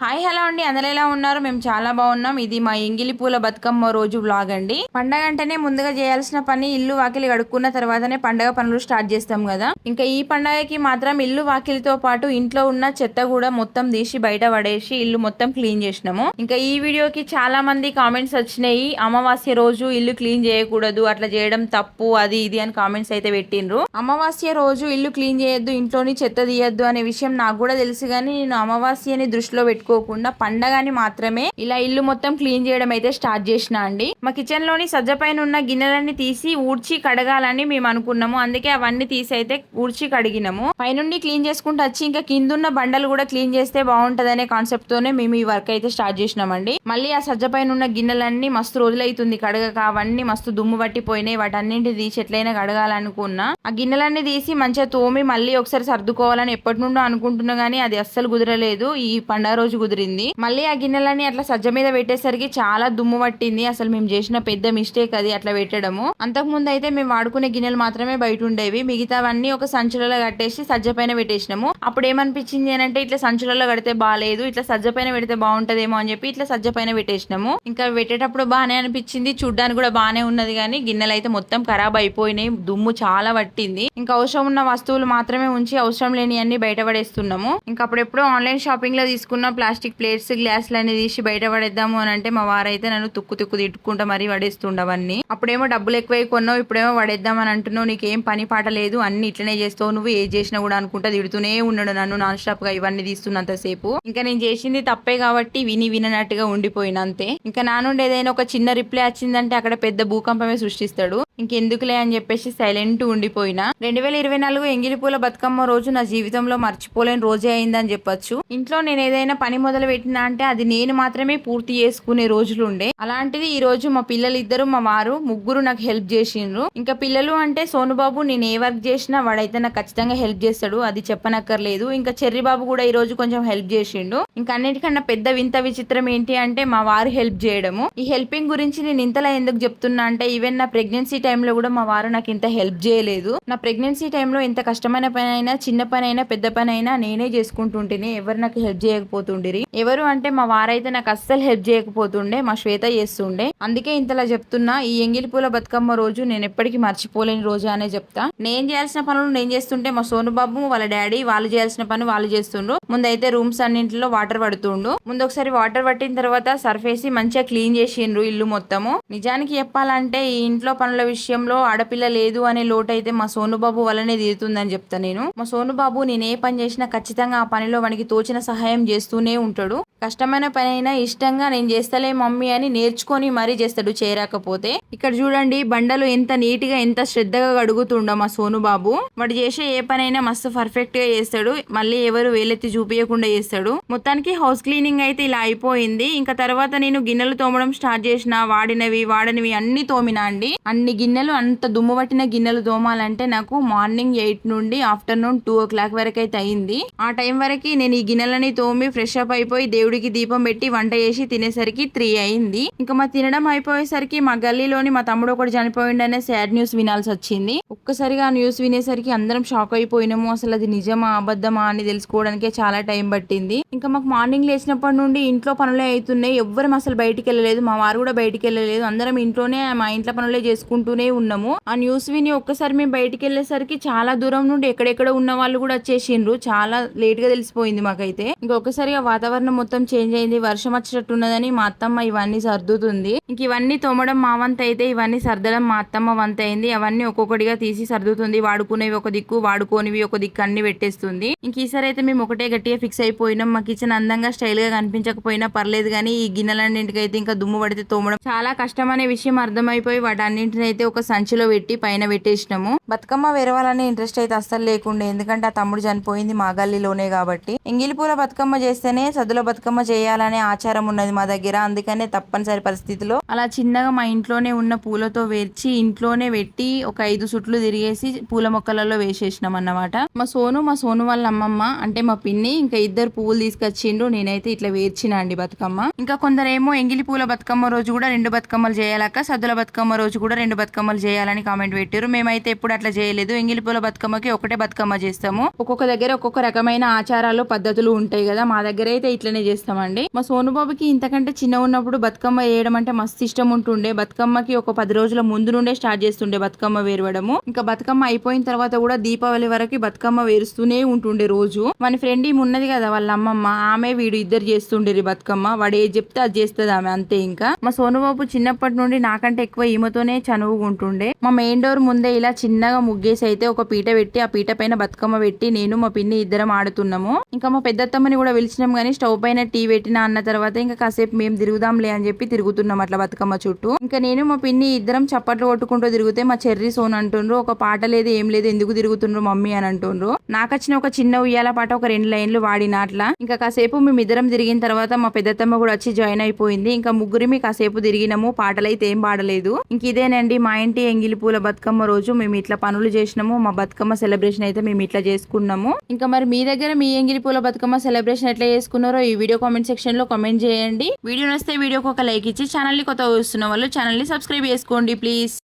Hi hello అండి. అందరూ ఎలా ఉన్నారు? మేము చాలా బాగున్నాం. ఇది మా ఎంగిలి పూల బతుకమ్మ రోజు వ్లాగ్ అండి. పండగ అంటేనే ముందుగా చేయాల్సిన పని ఇల్లు వాకిలి కడుక్కున్న తర్వాతనే పండగ పనులు స్టార్ట్ చేస్తాం కదా. ఇంకా ఈ పండగకి మాత్రం ఇల్లు వాకిలితో పాటు ఇంట్లో ఉన్న చెత్త కూడా మొత్తం తీసి బయట పడేసి ఇల్లు మొత్తం క్లీన్ చేసినాము. ఇంకా ఈ వీడియోకి చాలా మంది కామెంట్స్ వచ్చినాయి. అమావాస్య రోజు ఇల్లు క్లీన్ చేయకూడదు అట్లా చేయడం తప్పు అది ఇది అని కామెంట్స్ అయితే పెట్టిండ్రు. అమావాస్య రోజు ఇల్లు క్లీన్ చేయొద్దు ఇంట్లోని చెత్త తీయద్దు అనే విషయం నాకు కూడా తెలుసు కానీ నేను అమావాస్యని దృష్టిలో పెట్టుకోకుండా పండగని మాత్రమే ఇలా ఇల్లు మొత్తం క్లీన్ చేయడం అయితే స్టార్ట్ చేసిన అండి. మా కిచెన్లోని సజ్జ పైన ఉన్న గిన్నెలన్నీ తీసి ఊడ్చి కడగాలని మేము అనుకున్నాము. అందుకే అవన్నీ తీసి అయితే ఊడ్చి కడిగినాము. పైనుండి క్లీన్ చేసుకుంటూ వచ్చి ఇంకా కిందున్న బండలు కూడా క్లీన్ చేస్తే బాగుంటదనే కాన్సెప్ట్ తోనే మేము ఈ వర్క్ అయితే స్టార్ట్ చేసినామండి. మళ్ళీ ఆ సజ్జ పైన ఉన్న గిన్నెలన్నీ మస్తు రోజులైతుంది కడగక. అవన్నీ మస్తు దుమ్ము పట్టిపోయినాయి. వాటన్నింటి తీసి ఎట్లయినా కడగాలనుకున్నా. ఆ గిన్నెలన్నీ తీసి మంచిగా తోమి మళ్ళీ ఒకసారి సర్దుకోవాలని ఎప్పటి నుండో అనుకుంటున్నా గానీ అది అస్సలు కుదరలేదు. ఈ పండగ రోజు కుదిరింది. మళ్ళీ ఆ గిన్నెలన్నీ అట్లా సజ్జ మీద పెట్టేసరికి చాలా దుమ్ము పట్టింది. అసలు మేము చేసిన పెద్ద మిస్టేక్ అది అట్లా పెట్టడము. అంతకు ముందు అయితే మేము వాడుకునే గిన్నెలు మాత్రమే బయట ఉండేవి. మిగతావన్నీ ఒక సంచులలో కట్టేసి సజ్జ పైన పెట్టేసినాము. అప్పుడు ఏమనిపించింది అని అంటే ఇట్లా సంచులలో కడితే బాగాలేదు ఇట్లా సజ్జ పైన పెడితే బాగుంటదేమో అని చెప్పి ఇట్లా సజ్జ పైన పెట్టేసినాము. ఇంకా పెట్టేటప్పుడు బాగానే అనిపించింది. చూడ్డానికి కూడా బాగానే ఉన్నది కానీ గిన్నెలు అయితే మొత్తం ఖరాబ్ అయిపోయినాయి. దుమ్ము చాలా పట్టింది. ఇంకా అవసరం ఉన్న వస్తువులు మాత్రమే ఉంచి అవసరం లేని అన్ని బయట పడేస్తున్నాము. ఇంకా అప్పుడెప్పుడు ఆన్లైన్ షాపింగ్లో తీసుకున్న ప్లాస్టిక్ ప్లేట్స్ గ్లాసులు అనేది తీసి బయట పడేద్దాము అని అంటే మా వారైతే నన్ను తుక్కు తుక్కు తిట్టుకుంటా మరీ పడేస్తుండవన్నీ అప్పుడేమో డబ్బులు ఎక్కువై కొన్నావు ఇప్పుడేమో పడేద్దాం అని అంటున్నావు నీకేం పని పాట లేదు అన్ని ఇట్లనే చేస్తావు నువ్వు ఏ చేసినా కూడా అనుకుంటా తిడుతూనే ఉన్నాడు నన్ను నాన్ స్టాప్గా ఇవన్నీ తీస్తున్నంత సేపు. ఇంకా నేను చేసింది తప్పే కాబట్టి విని విననట్టుగా ఉండిపోయిన అంతే. ఇంకా నా నుండి ఏదైనా ఒక చిన్న రిప్లై వచ్చిందంటే అక్కడ పెద్ద భూకంపమే సృష్టిస్తాడు. ఇంకెందుకులే అని చెప్పేసి సైలెంట్ ఉండిపోయినా. రెండు వేల ఇరవై నాలుగు ఎంగిలిపూల బతుకమ్మ రోజు నా జీవితంలో మర్చిపోలేని రోజే అయిందని చెప్పొచ్చు. ఇంట్లో నేను ఏదైనా పని మొదలు పెట్టినా అంటే అది నేను మాత్రమే పూర్తి చేసుకునే రోజులు ఉండే అలాంటిది ఈ రోజు మా పిల్లలు ఇద్దరు మా వారు ముగ్గురు నాకు హెల్ప్ చేసిండ్రు. ఇంకా పిల్లలు అంటే సోనుబాబు నేను ఏ వర్క్ చేసినా వాడైతే నాకు ఖచ్చితంగా హెల్ప్ చేస్తాడు అది చెప్పనక్కర్లేదు. ఇంకా చెర్రి బాబు కూడా ఈ రోజు కొంచెం హెల్ప్ చేసిండు. ఇంకా అన్నిటికన్నా పెద్ద వింత విచిత్రం ఏంటి అంటే మా వారు హెల్ప్ చేయడము. ఈ హెల్పింగ్ గురించి నేను ఇంతలా ఎందుకు చెప్తున్నా అంటే ఈవెన్ నా ప్రెగ్నెన్సీ టైంలో కూడా మా వారు నాకు ఇంత హెల్ప్ చేయలేదు. నా ప్రెగ్నెన్సీ టైంలో ఎంత కష్టమైన పని అయినా చిన్న పని అయినా పెద్ద పని అయినా నేనే చేసుకుంటుంటేనే ఎవరు నాకు హెల్ప్ చేయకపోతుండేరి. ఎవరు అంటే మా వారైతే నాకు అస్సలు హెల్ప్ చేయకపోతుండే మా శ్వేత చేస్తుండే. అందుకే ఇంతలా చెప్తున్నా ఈ ఎంగిలి పూల బతుకమ్మ రోజు నేను ఎప్పటికీ మర్చిపోలేని రోజు అనే చెప్తా. నేను చేయాల్సిన పనులు నేను చేస్తుంటే మా సోను బాబు వాళ్ళ డాడీ వాళ్ళు చేయాల్సిన పని వాళ్ళు చేస్తుండ్రు. ముందైతే రూమ్స్ అన్నింటిలో వాటర్ పడుతుండు. ముందు ఒకసారి వాటర్ పట్టిన తర్వాత సర్ఫేసి మంచిగా క్లీన్ చేసిండ్రు ఇల్లు మొత్తము. నిజానికి చెప్పాలంటే ఈ ఇంట్లో పనుల విషయంలో ఆడపిల్ల లేదు అనే లోటు అయితే మా సోనుబాబు వల్లనే తీరుతుందని చెప్తా నేను. మా సోనుబాబు నేను ఏ పని చేసినా ఖచ్చితంగా ఆ పనిలో వానికి తోచిన సహాయం చేస్తూనే ఉంటాడు. కష్టమైన పని అయినా ఇష్టంగా నేను చేస్తలే మమ్మీ అని నేర్చుకొని మరీ చేస్తాడు చేరకపోతే. ఇక్కడ చూడండి బండలు ఎంత నీట్గా ఎంత శ్రద్ధగా కడుగుతుండో మా సోనుబాబు. వాడు చేసే ఏ పనైనా మస్తు పర్ఫెక్ట్గా చేస్తాడు. మళ్ళీ ఎవరు వేలెత్తి చూపించకుండా చేస్తాడు. మొత్తానికి హౌస్ క్లీనింగ్ అయితే ఇలా అయిపోయింది. ఇంకా తర్వాత నేను గిన్నెలు తోమడం స్టార్ట్ చేసిన వాడినవి వాడనివి అన్ని తోమినా అండి. అన్ని గిన్నెలు అంత దుమ్ము పట్టిన గిన్నెలు తోమాలంటే నాకు మార్నింగ్ ఎయిట్ నుండి ఆఫ్టర్నూన్ టూ ఓ క్లాక్ వరకు అయితే అయింది. ఆ టైం వరకు నేను ఈ గిన్నెలని తోమి ఫ్రెష్ అప్ అయిపోయి దేవుడు దేవుడికి దీపం పెట్టి వంట చేసి తినేసరికి త్రీ అయింది. ఇంకా మా తినడం అయిపోయేసరికి మా గల్లీలోని మా తమ్ముడు ఒకటి చనిపోయిండనే సాడ్ న్యూస్ వినాల్సి వచ్చింది. ఒక్కసారిగా ఆ న్యూస్ వినేసరికి అందరం షాక్ అయిపోయినాము. అసలు అది నిజమా అబద్ధమా అని తెలుసుకోవడానికే చాలా టైం పట్టింది. ఇంకా మాకు మార్నింగ్ లేచినప్పటి నుండి ఇంట్లో పనులే అవుతున్నాయి ఎవ్వరం అసలు బయటికి వెళ్ళలేదు. మా వారు కూడా బయటికి వెళ్ళలేదు. అందరం ఇంట్లోనే మా ఇంట్లో పనులే చేసుకుంటూనే ఉన్నాము. ఆ న్యూస్ విని ఒక్కసారి మేము బయటికి వెళ్ళేసరికి చాలా దూరం నుండి ఎక్కడెక్కడ ఉన్న వాళ్ళు కూడా వచ్చేసిండ్రు. చాలా లేట్గా తెలిసిపోయింది మాకైతే. ఇంకా ఒక్కసారిగా వాతావరణం మొత్తం చేంజ్ అయింది. వర్షం వచ్చినట్టు ఉన్నదని మా అత్తమ్మ ఇవన్నీ సర్దుతుంది. ఇంక ఇవన్నీ తోమడం మా వంత అయితే ఇవన్నీ సర్దడం మా అత్తమ్మ వంత అయింది. అవన్నీ ఒక్కొక్కటిగా తీసి సర్దుతుంది. వాడుకునేవి ఒక దిక్కు వాడుకోనివి ఒక దిక్కు అన్ని పెట్టేస్తుంది. ఇంక ఈసారి అయితే మేము ఒకటే గట్టిగా ఫిక్స్ అయిపోయినాం. మా కిచెన్ అందంగా స్టైల్గా కనిపించకపోయినా పర్లేదు కానీ ఈ గిన్నెలన్నింటికైతే ఇంకా దుమ్ము పడితే తోమడం చాలా కష్టం అనే విషయం అర్థమైపోయి వాటన్నింటిని అయితే ఒక సంచిలో పెట్టి పైన పెట్టేసినాము. బతుకమ్మ వేరవాలనే ఇంట్రెస్ట్ అయితే అస్సలు లేకుండే. ఎందుకంటే ఆ తమ్ముడు చనిపోయింది మా గల్లీలోనే కాబట్టి. ఎంగిలిపూల బతుకమ్మ చేస్తేనే సద్దుల బతుకమ్మ బతుకమ్మ చేయాలనే ఆచారం ఉన్నది మా దగ్గర. అందుకనే తప్పనిసరి పరిస్థితిలో అలా చిన్నగా మా ఇంట్లోనే ఉన్న పూలతో వేర్చి ఇంట్లోనే పెట్టి ఒక ఐదు సుట్లు తిరిగేసి పూల మొక్కలలో వేసేసినాం అన్నమాట. మా సోను మా సోను వాళ్ళ అమ్మమ్మ అంటే మా పిన్ని ఇంకా ఇద్దరు పువ్వులు తీసుకొచ్చిండ్రు. నేనైతే ఇట్లా వేర్చిన అండి బతుకమ్మ. ఇంకా కొందరేమో ఎంగిలి పూల బతుకమ్మ రోజు కూడా రెండు బతుకమ్మలు చేయాలక సద్దుల బతుకమ్మ రోజు కూడా రెండు బతుకమ్మలు చేయాలని కామెంట్ పెట్టారు మేమైతే ఎప్పుడు అట్లా చేయలేదు. ఎంగిలి పూల బతుకమ్మకి ఒకటే బతుకమ్మ చేస్తాము. ఒక్కొక్క దగ్గర ఒక్కొక్క రకమైన ఆచారాలు పద్ధతులు ఉంటాయి కదా. మా దగ్గర అయితే ఇట్లనే చేస్తాం చేస్తామండి. మా సోను బాబుకి ఇంతకంటే చిన్న ఉన్నప్పుడు బతుకమ్మ వేయడం అంటే మస్తు ఇష్టం ఉంటుండే. బతుకమ్మకి ఒక పది రోజుల ముందు నుండే స్టార్ట్ చేస్తుండే బతుకమ్మ వేరవడము. ఇంకా బతుకమ్మ అయిపోయిన తర్వాత కూడా దీపావళి వరకు బతుకమ్మ వేరుస్తూనే ఉంటుండే రోజు. మన ఫ్రెండ్ ఈమె ఉన్నది కదా వాళ్ళ అమ్మమ్మ. ఆమె వీడు ఇద్దరు చేస్తుండేరు బతుకమ్మ. వాడు ఏది చెప్తే అది చేస్తుంది ఆమె అంతే ఇంకా. మా సోను బాబు చిన్నప్పటి నుండి నాకంటే ఎక్కువ ఈమెతోనే చనువుకుంటుండే మా మెయిన్ డోర్ ముందే ఇలా చిన్నగా ముగ్గేసి అయితే ఒక పీట పెట్టి ఆ పీట పైన బతుకమ్మ పెట్టి నేను మా పిన్ని ఇద్దరం ఆడుతున్నాము. ఇంకా మా పెద్దత్తమ్మని కూడా పిలిచినాం కానీ స్టవ్ పైన టీ పెట్టినా అన్న తర్వాత ఇంకా కాసేపు మేము తిరుగుదాంలే అని చెప్పి తిరుగుతున్నాం అట్లా బతుకమ్మ చుట్టూ. ఇంకా నేను మా పిన్ని ఇద్దరం చప్పట్లు కొట్టుకుంటూ తిరిగితే మా చెర్రీ సోన్ అంటుండ్రు ఒక పాట లేదు ఏం లేదు ఎందుకు తిరుగుతుండ్రు మమ్మీ అని అంటుండ్రు. నాకు వచ్చిన ఒక చిన్న ఉయ్యాల పాట ఒక రెండు లైన్లు వాడిన అట్లా. ఇంకా కాసేపు మేము ఇద్దరం తిరిగిన తర్వాత మా పెద్దత్తమ్మ కూడా వచ్చి జాయిన్ అయిపోయింది. ఇంకా ముగ్గురిమి కాసేపు తిరిగినాము పాటలు అయితే ఏం పాడలేదు. ఇంక ఇదేనండి మా ఇంటి ఎంగిలి పూల బతుకమ్మ రోజు మేము ఇట్లా పనులు చేసినాము. మా బతుకమ్మ సెలబ్రేషన్ అయితే మేము ఇట్లా చేసుకున్నాము. ఇంకా మరి మీ దగ్గర మీ ఎంగిలి పూల బతుకమ్మ సెలబ్రేషన్ ఎట్లా చేసుకున్నారో ఈ వీడియో కామెంట్ సెక్షన్లో కామెంట్ చేయండి. వీడియో నచ్చితే వీడియోకి ఒక లైక్ ఇచ్చి ఛానల్ని కొత్త వస్తున్న వాళ్ళు ఛానల్ని సబ్స్క్రైబ్ చేసుకోండి ప్లీజ్